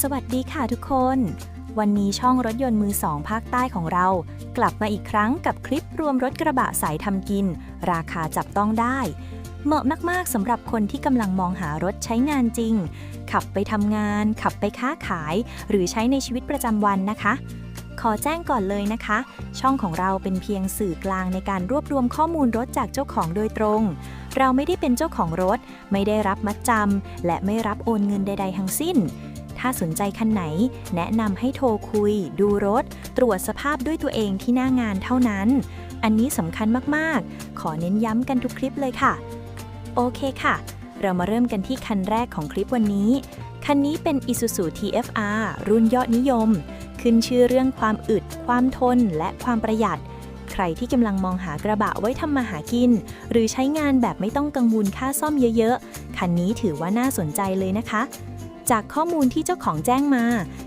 สวัสดีค่ะทุกคน วันนี้ช่องรถยนต์มือสองภาคใต้ของเรา กลับมาอีกครั้งกับคลิปรวมรถกระบะสายทำกิน ราคาจับต้องได้ เหมาะมากๆสำหรับคนที่กำลังมองหารถใช้งานจริง ขับไปทำงาน ขับไปค้าขาย หรือใช้ในชีวิตประจำวันนะคะ ขอแจ้งก่อนเลยนะคะ ช่องของเราเป็นเพียงสื่อกลางในการรวบรวมข้อมูลรถจากเจ้าของโดยตรงเราไม่ได้เป็นเจ้าของรถ ไม่ได้รับมัดจำและไม่รับโอนเงินใด ๆ ทั้งสิ้น ถ้าสนใจคันไหน แนะนำให้โทรคุย ดูรถ ตรวจสภาพด้วยตัวเองที่หน้างานเท่านั้น อันนี้สำคัญมากๆ ขอเน้นย้ำกันทุกคลิปเลยค่ะ โอเคค่ะ เรามาเริ่มกันที่คันแรกของคลิปวันนี้ คันนี้เป็น Isuzu TFR รุ่นยอดนิยม ขึ้นชื่อเรื่องความอึด ความทน และความประหยัดใครที่กำลังมองหากระบะไว้ทำมาหากิน หรือใช้งานแบบไม่ต้องกังวลค่าซ่อมเยอะๆ คันนี้ถือว่าน่าสนใจเลยนะคะ จากข้อมูลที่เจ้าของแจ้งมา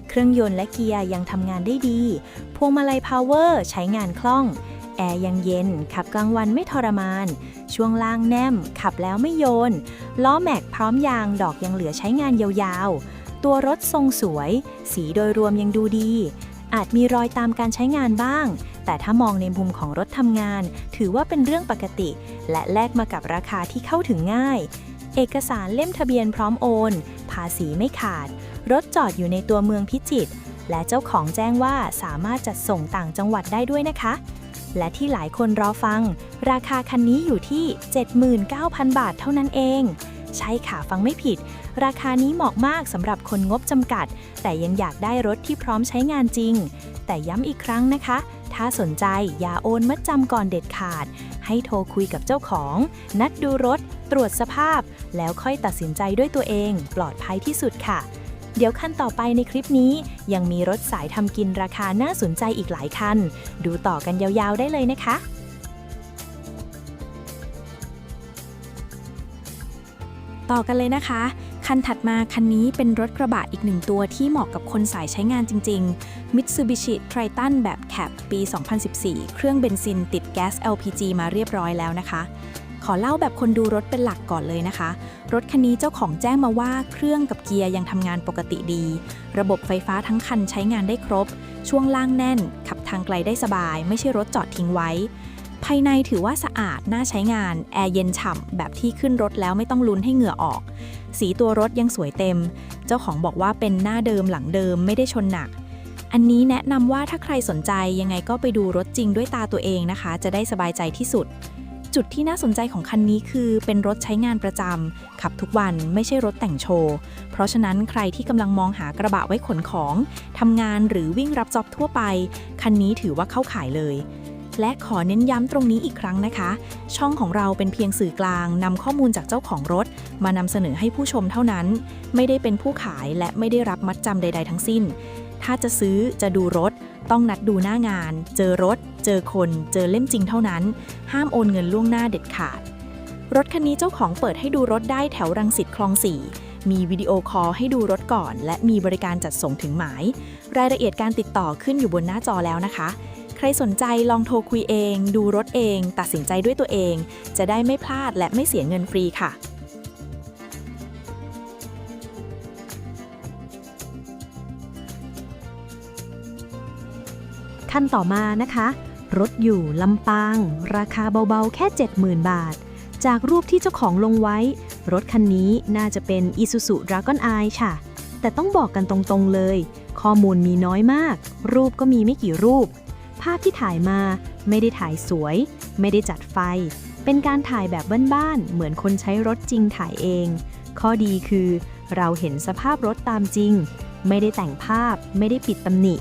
เครื่องยนต์และเกียร์ยังทำงานได้ดี พวงมาลัยพาวเวอร์ใช้งานคล่อง แอร์ยังเย็น ขับกลางวันไม่ทรมาน ช่วงล่างแนม ขับแล้วไม่โยน ล้อแม็กพร้อมยางดอกยังเหลือใช้งานยาวๆ ตัวรถทรงสวย สีโดยรวมยังดูดี อาจมีรอยตามการใช้งานบ้าง แต่ถ้ามองในมุมของรถทำงาน ถือว่าเป็นเรื่องปกติ และแลกมากับราคาที่เข้าถึงง่าย เอกสารเล่มทะเบียนพร้อมโอน ภาษีไม่ขาด รถจอดอยู่ในตัวเมืองพิจิตร และเจ้าของแจ้งว่าสามารถจัดส่งต่างจังหวัดได้ด้วยนะคะ และที่หลายคนรอฟัง ราคาคันนี้อยู่ที่ 79,000 บาทเท่านั้นเอง ใช่ค่ะฟังไม่ผิด ราคานี้เหมาะมากสำหรับคนงบจำกัด แต่ยังอยากได้รถที่พร้อมใช้งานจริง แต่ย้ำอีกครั้งนะคะ ถ้าสนใจอย่าโอนมัดจำก่อนเด็ดขาด ให้โทรคุยกับเจ้าของ นัดดูรถ ตรวจสภาพ แล้วค่อยตัดสินใจด้วยตัวเอง ปลอดภัยที่สุดค่ะ เดี๋ยวขั้นต่อไปในคลิปนี้ ยังมีรถสายทำกินราคาน่าสนใจอีกหลายคัน ดูต่อกันยาวๆได้เลยนะคะต่อกันเลยนะคะ คันถัดมาคันนี้เป็นรถกระบะอีกหนึ่งตัวที่เหมาะกับคนสายใช้งานจริง ๆ Mitsubishi Triton แบบแคปปี 2014 เครื่องเบนซินติดแก๊ส LPG มาเรียบร้อยแล้วนะคะ ขอเล่าแบบคนดูรถเป็นหลักก่อนเลยนะคะ รถคันนี้เจ้าของแจ้งมาว่าเครื่องกับเกียร์ยังทำงานปกติดี ระบบไฟฟ้าทั้งคันใช้งานได้ครบ ช่วงล่างแน่น ขับทางไกลได้สบาย ไม่ใช่รถจอดทิ้งไว้ ภายในถือว่าสะอาดน่าใช้งาน แอร์เย็นฉ่ำ แบบที่ขึ้นรถแล้วไม่ต้องลุ้นให้เหงื่อออก สีตัวรถยังสวยเต็ม เจ้าของบอกว่าเป็นหน้าเดิมหลังเดิมไม่ได้ชนหนัก อันนี้แนะนำว่าถ้าใครสนใจยังไงก็ไปดูรถจริงด้วยตาตัวเองนะคะ จะได้สบายใจที่สุด จุดที่น่าสนใจของคันนี้คือเป็นรถใช้งานประจำขับทุกวันไม่ใช่รถแต่งโชว์ เพราะฉะนั้นใครที่กำลังมองหากระบะไว้ขนของทำงานหรือวิ่งรับจ็อบทั่วไป คันนี้ถือว่าเข้าขายเลย และขอเน้นย้ำตรงนี้อีกครั้งนะคะ ช่องของเราเป็นเพียงสื่อกลางนำข้อมูลจากเจ้าของรถ มานำเสนอให้ผู้ชมเท่านั้น ไม่ได้เป็นผู้ขายและไม่ได้รับมัดจำใด ๆ ทั้งสิ้น ถ้าจะซื้อจะดูรถ ต้องนัดดูหน้างาน เจอรถ เจอคน เจอเล่มจริงเท่านั้น ห้ามโอนเงินล่วงหน้าเด็ดขาด รถคันนี้เจ้าของเปิดให้ดูรถได้แถวรังสิตคลอง4มีวิดีโอคอลให้ดูรถก่อน และมีบริการจัดส่งถึงหมาย รายละเอียดการติดต่อขึ้นอยู่บนหน้าจอแล้วนะคะ รสนใจลองโทรคุยเอง ดูรถเอง ตัดสินใจด้วยตัวเอง จะได้ไม่พลาดและไม่เสียเงินฟรีค่ะขั้นต่อมานะคะ รถอยู่ลำปาง ราคาเบาๆ แค่ 70,000 บาท จากรูปที่เจ้าของลงไว้ รถคันนี้น่าจะเป็น Isuzu Dragon Eye ค่ะ แต่ต้องบอกกันตรงๆเลย ข้อมูลมีน้อยมาก รูปก็มีไม่กี่รูปาพที่ถ่ายมา ไม่ได้ถ่ายสวย ไม่ได้จัดไฟ เป็นการถ่ายแบบบ้านๆ เหมือนคนใช้รถจริงถ่ายเอง ข้อดีคือ เราเห็นสภาพรถตามจริง ไม่ได้แต่งภาพ ไม่ได้ปิดตำหนิ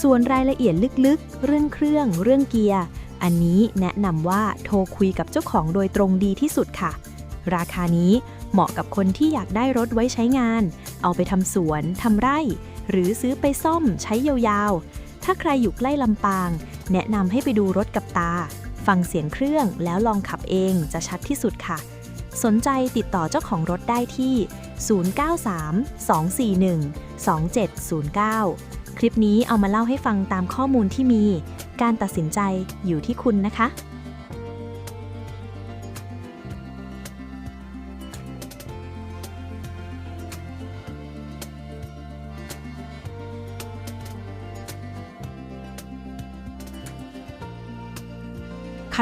ส่วนรายละเอียดลึกๆ เรื่องเครื่อง เรื่องเกียร์ อันนี้แนะนำว่าโทรคุยกับเจ้าของโดยตรงดีที่สุดค่ะ ราคานี้เหมาะกับคนที่อยากได้รถไว้ใช้งาน เอาไปทำสวนทำไร่ หรือซื้อไปซ่อมใช้ยาวๆ ถ้าใครอยู่ใกล้ลำปาง แนะนำให้ไปดูรถกับตา ฟังเสียงเครื่องแล้วลองขับเองจะชัดที่สุดค่ะ สนใจติดต่อเจ้าของรถได้ที่ 093-241-2709 คลิปนี้เอามาเล่าให้ฟังตามข้อมูลที่มี การตัดสินใจอยู่ที่คุณนะคะ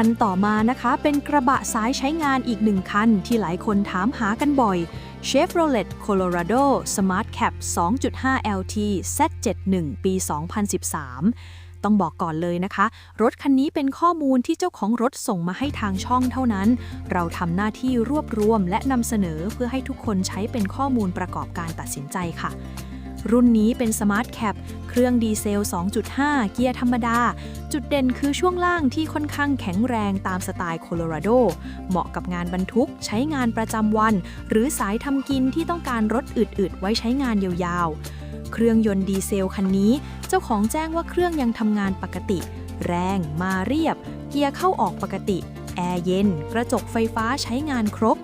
คันต่อมานะคะ เป็นกระบะสายใช้งานอีกหนึ่งคัน ที่หลายคนถามหากันบ่อย Chevrolet Colorado Smart Cap 2.5 LT Z71 ปี 2013 ต้องบอกก่อนเลยนะคะ รถคันนี้เป็นข้อมูลที่เจ้าของรถส่งมาให้ทางช่องเท่านั้น เราทำหน้าที่รวบรวมและนำเสนอเพื่อให้ทุกคนใช้เป็นข้อมูลประกอบการตัดสินใจค่ะ รุ่นนี้เป็น Smart Cap เครื่องดีเซล 2.5 เกียร์ธรรมดา จุดเด่นคือช่วงล่างที่ค่อนข้างแข็งแรงตามสไตล์โคโลราโด เหมาะกับงานบรรทุก ใช้งานประจำวัน หรือสายทำกินที่ต้องการรถอึดๆ ไว้ใช้งานยาวๆ เครื่องยนต์ดีเซลคันนี้ เจ้าของแจ้งว่าเครื่องยังทำงานปกติ แรงมาเรียบ เกียร์เข้าออกปกติ แอร์เย็น กระจกไฟฟ้าใช้งานครบ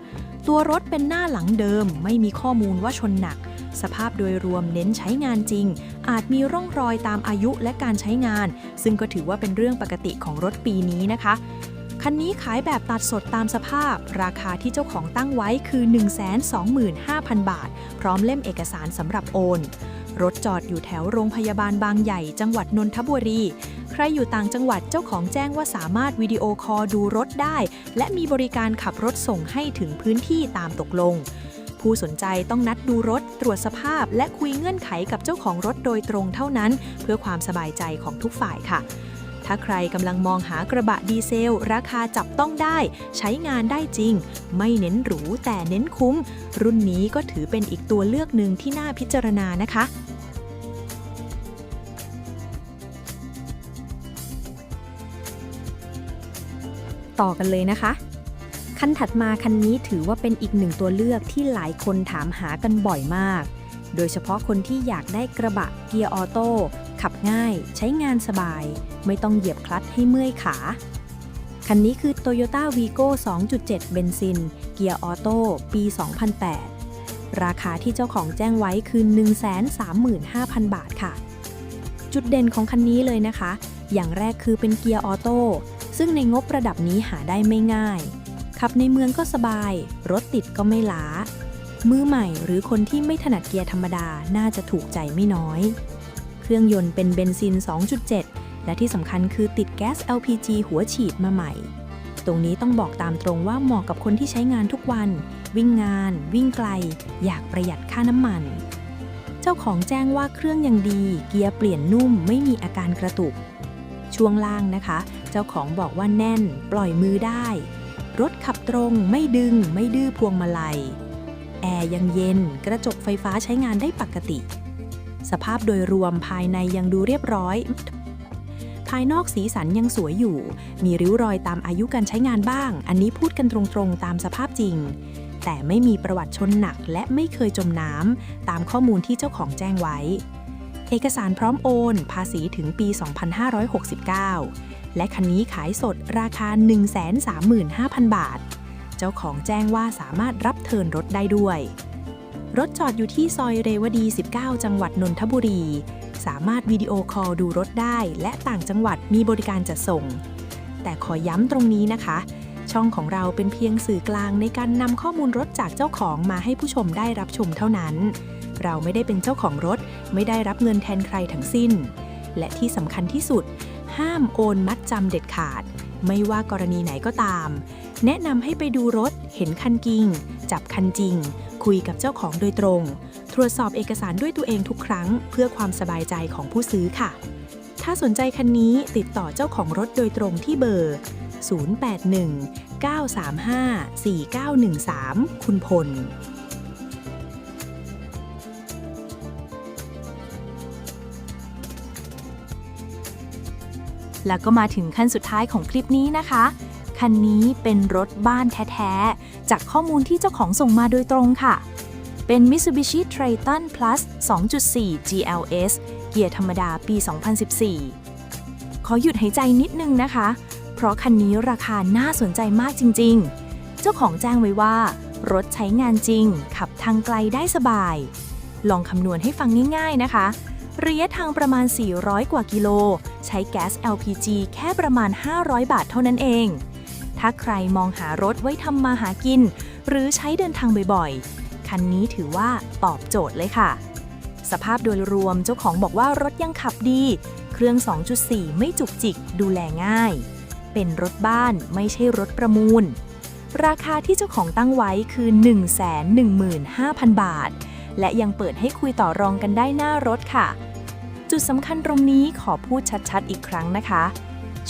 ตัวรถเป็นหน้าหลังเดิม ไม่มีข้อมูลว่าชนหนัก สภาพโดยรวมเน้นใช้งานจริง อาจมีร่องรอยตามอายุและการใช้งาน ซึ่งก็ถือว่าเป็นเรื่องปกติของรถปีนี้นะคะคันนี้ขายแบบตัดสดตามสภาพ ราคาที่เจ้าของตั้งไว้คือ 125,000 บาท พร้อมเล่มเอกสารสำหรับโอน รถจอดอยู่แถวโรงพยาบาลบางใหญ่ จังหวัดนนทบุรี ใครอยู่ต่างจังหวัดเจ้าของแจ้งว่าสามารถวิดีโอคอลดูรถได้ และมีบริการขับรถส่งให้ถึงพื้นที่ตามตกลง ผู้สนใจต้องนัดดูรถ ตรวจสภาพ และคุยเงื่อนไขกับเจ้าของรถโดยตรงเท่านั้น เพื่อความสบายใจของทุกฝ่ายค่ะ ถ้าใครกำลังมองหากระบะดีเซล ราคาจับต้องได้ ใช้งานได้จริง ไม่เน้นหรูแต่เน้นคุ้ม รุ่นนี้ก็ถือเป็นอีกตัวเลือกหนึ่งที่น่าพิจารณานะคะต่อกันเลยนะคะ คันถัดมาคันนี้ถือว่าเป็นอีกหนึ่งตัวเลือกที่หลายคนถามหากันบ่อยมาก โดยเฉพาะคนที่อยากได้กระบะเกียร์ออโต้ขับง่าย ใช้งานสบาย ไม่ต้องเหยียบคลัตช์ให้เมื่อยขา คันนี้คือ Toyota Vigo 2.7 เบนซิน เกียร์ออโต้ปี 2008 ราคาที่เจ้าของแจ้งไว้คือ 135,000 บาทค่ะ จุดเด่นของคันนี้เลยนะคะ อย่างแรกคือเป็นเกียร์ออโต้ซึ่งในงบระดับนี้หาได้ไม่ง่าย ขับในเมืองก็สบาย รถติดก็ไม่ล้า มือใหม่หรือคนที่ไม่ถนัดเกียร์ธรรมดาน่าจะถูกใจไม่น้อย เครื่องยนต์เป็นเบนซิน 2.7 และที่สำคัญคือติดแก๊ส LPG หัวฉีดมาใหม่ ตรงนี้ต้องบอกตามตรงว่าเหมาะกับคนที่ใช้งานทุกวัน วิ่งงาน วิ่งไกล อยากประหยัดค่าน้ำมัน เจ้าของแจ้งว่าเครื่องยังดี เกียร์เปลี่ยนนุ่มไม่มีอาการกระตุก ช่วงล่างนะคะ เจ้าของบอกว่าแน่น ปล่อยมือได้ รถขับตรงไม่ดึงไม่ดื้อพวงมาลัย แอร์ยังเย็นกระจกไฟฟ้าใช้งานได้ปกติ สภาพโดยรวมภายในยังดูเรียบร้อย ภายนอกสีสันยังสวยอยู่ มีริ้วรอยตามอายุการใช้งานบ้าง อันนี้พูดกันตรงๆตามสภาพจริง แต่ไม่มีประวัติชนหนักและไม่เคยจมน้ำตามข้อมูลที่เจ้าของแจ้งไว้ เอกสารพร้อมโอน ภาษีถึงปี 2569 และคันนี้ขายสดราคา 135,000 บาท เจ้าของแจ้งว่าสามารถรับเทินรถได้ด้วย รถจอดอยู่ที่ซอยเรวดี 19 จังหวัดนนทบุรี สามารถวิดีโอคอลดูรถได้ และต่างจังหวัดมีบริการจัดส่ง แต่ขอย้ำตรงนี้นะคะ ช่องของเราเป็นเพียงสื่อกลางในการนำข้อมูลรถจากเจ้าของมาให้ผู้ชมได้รับชมเท่านั้น เราไม่ได้เป็นเจ้าของรถ ไม่ได้รับเงินแทนใครทั้งสิ้น และที่สำคัญที่สุด ห้ามโอนมัดจำเด็ดขาด ไม่ว่ากรณีไหนก็ตาม แนะนำให้ไปดูรถ เห็นคันจริงจับคันจริง คุยกับเจ้าของโดยตรง ตรวจสอบเอกสารด้วยตัวเองทุกครั้ง เพื่อความสบายใจของผู้ซื้อค่ะ ถ้าสนใจคันนี้ติดต่อเจ้าของรถโดยตรงที่เบอร์ 081 935 4913 คุณพล แล้วก็มาถึงขั้นสุดท้ายของคลิปนี้นะคะ คันนี้เป็นรถบ้านแท้ๆ จากข้อมูลที่เจ้าของส่งมาโดยตรงค่ะ เป็น Mitsubishi Triton Plus 2.4 GLS เกียร์ธรรมดาปี 2014 ขอหยุดหายใจนิดนึงนะคะ เพราะคันนี้ราคาน่าสนใจมากจริง ๆ เจ้าของแจ้งไว้ว่า รถใช้งานจริง ขับทางไกลได้สบาย ลองคำนวณให้ฟังง่าย ๆ นะคะ ระยะทางประมาณ 400 กว่ากิโล ใช้แก๊ส LPG แค่ประมาณ 500 บาทเท่านั้นเอง ถ้าใครมองหารถไว้ทำมาหากิน หรือใช้เดินทางบ่อยๆ คันนี้ถือว่าตอบโจทย์เลยค่ะ สภาพโดยรวมเจ้าของบอกว่ารถยังขับดี เครื่อง 2.4 ไม่จุกจิกดูแลง่าย เป็นรถบ้านไม่ใช่รถประมูล ราคาที่เจ้าของตั้งไว้คือ 115,000 บาท และยังเปิดให้คุยต่อรองกันได้หน้ารถค่ะ จุดสำคัญตรงนี้ขอพูดชัดๆอีกครั้งนะคะ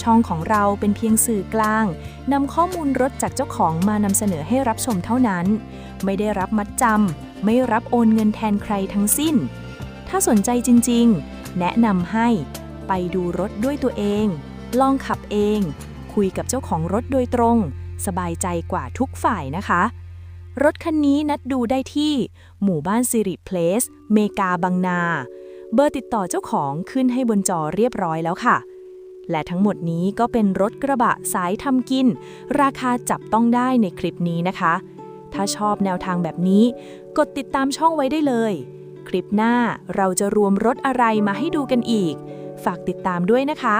ช่องของเราเป็นเพียงสื่อกลางนำข้อมูลรถจากเจ้าของมานำเสนอให้รับชมเท่านั้น ไม่ได้รับมัดจำไม่รับโอนเงินแทนใครทั้งสิ้น ถ้าสนใจจริงๆ แนะนำให้ไปดูรถด้วยตัวเอง ลองขับเอง คุยกับเจ้าของรถโดยตรง สบายใจกว่าทุกฝ่ายนะคะ รถคันนี้นัดดูได้ที่ หมู่บ้านสิริเพลส เมกาบางนา เบอร์ติดต่อเจ้าของขึ้นให้บนจอเรียบร้อยแล้วค่ะ และทั้งหมดนี้ก็เป็นรถกระบะสายทำกิน ราคาจับต้องได้ในคลิปนี้นะคะ ถ้าชอบแนวทางแบบนี้ กดติดตามช่องไว้ได้เลย คลิปหน้าเราจะรวมรถอะไรมาให้ดูกันอีก ฝากติดตามด้วยนะคะ